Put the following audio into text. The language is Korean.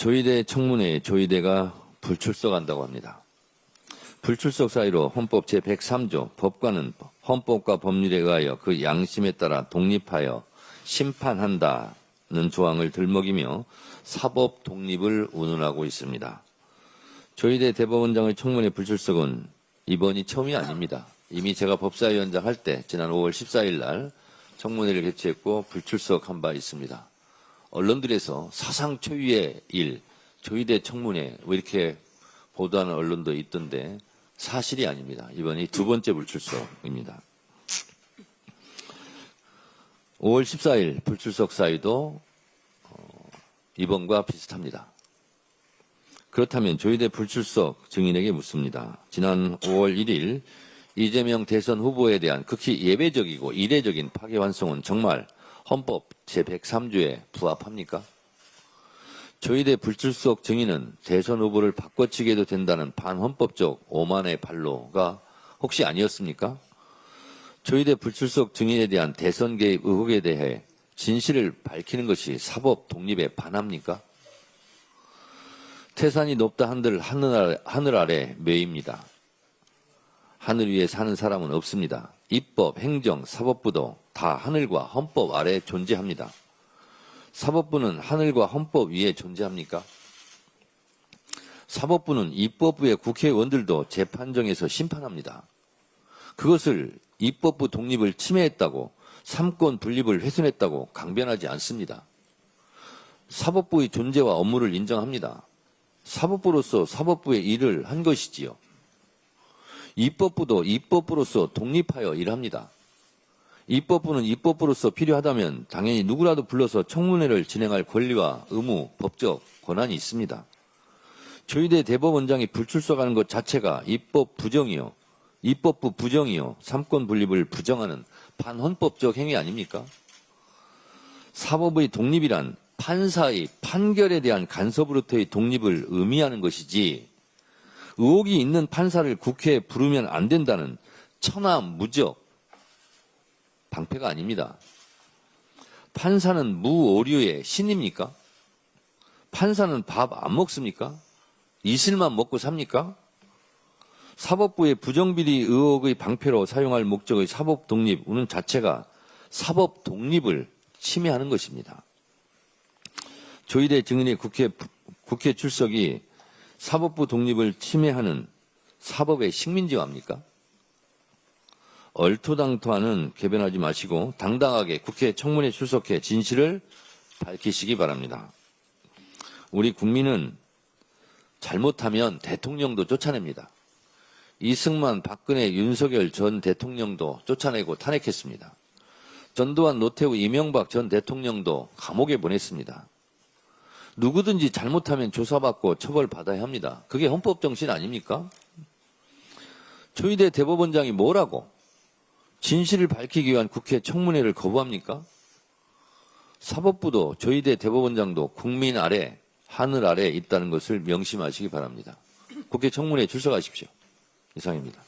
조의대 청문회에 조의대가 불출석한다고 합니다. 불출석 사이로 헌법 제103조 법관은 헌법과 법률에 의하여 그 양심에 따라 독립하여 심판한다는 조항을 들먹이며 사법 독립을 운운하고 있습니다. 조의대 대법원장의 청문회 불출석은 이번이 처음이 아닙니다. 이미 제가 법사위원장 할 때 지난 5월 14일 날 청문회를 개최했고 불출석한 바 있습니다. 언론들에서 사상 초유의 일, 조의대 청문회 왜 이렇게 보도하는 언론도 있던데 사실이 아닙니다. 이번이 두 번째 불출석입니다. 5월 14일 불출석 사유도 어, 이번과 비슷합니다. 그렇다면 조의대 불출석 증인에게 묻습니다. 지난 5월 1일 이재명 대선 후보에 대한 극히 예외적이고 이례적인 파기환송은 정말 헌법 제103조에 부합합니까? 조의대 불출석 증인은 대선 후보를 바꿔치기해도 된다는 반헌법적 오만의 발로가 혹시 아니었습니까? 조의대 불출석 증인에 대한 대선 개입 의혹에 대해 진실을 밝히는 것이 사법 독립에 반합니까? 태산이 높다 한들 하늘 아래, 하늘 아래 매입니다. 하늘 위에 사는 사람은 없습니다. 입법, 행정, 사법부도 다 하늘과 헌법 아래 존재합니다. 사법부는 하늘과 헌법 위에 존재합니까? 사법부는 입법부의 국회의원들도 재판정에서 심판합니다. 그것을 입법부 독립을 침해했다고 삼권 분립을 훼손했다고 강변하지 않습니다. 사법부의 존재와 업무를 인정합니다. 사법부로서 사법부의 일을 한 것이지요. 입법부도 입법부로서 독립하여 일합니다. 입법부는 입법부로서 필요하다면 당연히 누구라도 불러서 청문회를 진행할 권리와 의무, 법적 권한이 있습니다. 조의대 대법원장이 불출석하는 것 자체가 입법 부정이요. 입법부 부정이요. 삼권 분립을 부정하는 반헌법적 행위 아닙니까? 사법의 독립이란 판사의 판결에 대한 간섭으로부터의 독립을 의미하는 것이지 의혹이 있는 판사를 국회에 부르면 안 된다는 천하 무적 방패가 아닙니다. 판사는 무오류의 신입니까? 판사는 밥 안 먹습니까? 이슬만 먹고 삽니까? 사법부의 부정비리 의혹의 방패로 사용할 목적의 사법 독립은 자체가 사법 독립을 침해하는 것입니다. 조희대 증인의 국회, 국회 출석이 사법부 독립을 침해하는 사법의 식민지화입니까? 얼토당토하는 개변하지 마시고 당당하게 국회 청문회 출석해 진실을 밝히시기 바랍니다. 우리 국민은 잘못하면 대통령도 쫓아냅니다. 이승만, 박근혜, 윤석열 전 대통령도 쫓아내고 탄핵했습니다. 전두환, 노태우, 이명박 전 대통령도 감옥에 보냈습니다. 누구든지 잘못하면 조사받고 처벌받아야 합니다. 그게 헌법 정신 아닙니까? 조희대 대법원장이 뭐라고 진실을 밝히기 위한 국회 청문회를 거부합니까? 사법부도 조희대 대법원장도 국민 아래 하늘 아래 있다는 것을 명심하시기 바랍니다. 국회 청문회에 출석하십시오. 이상입니다.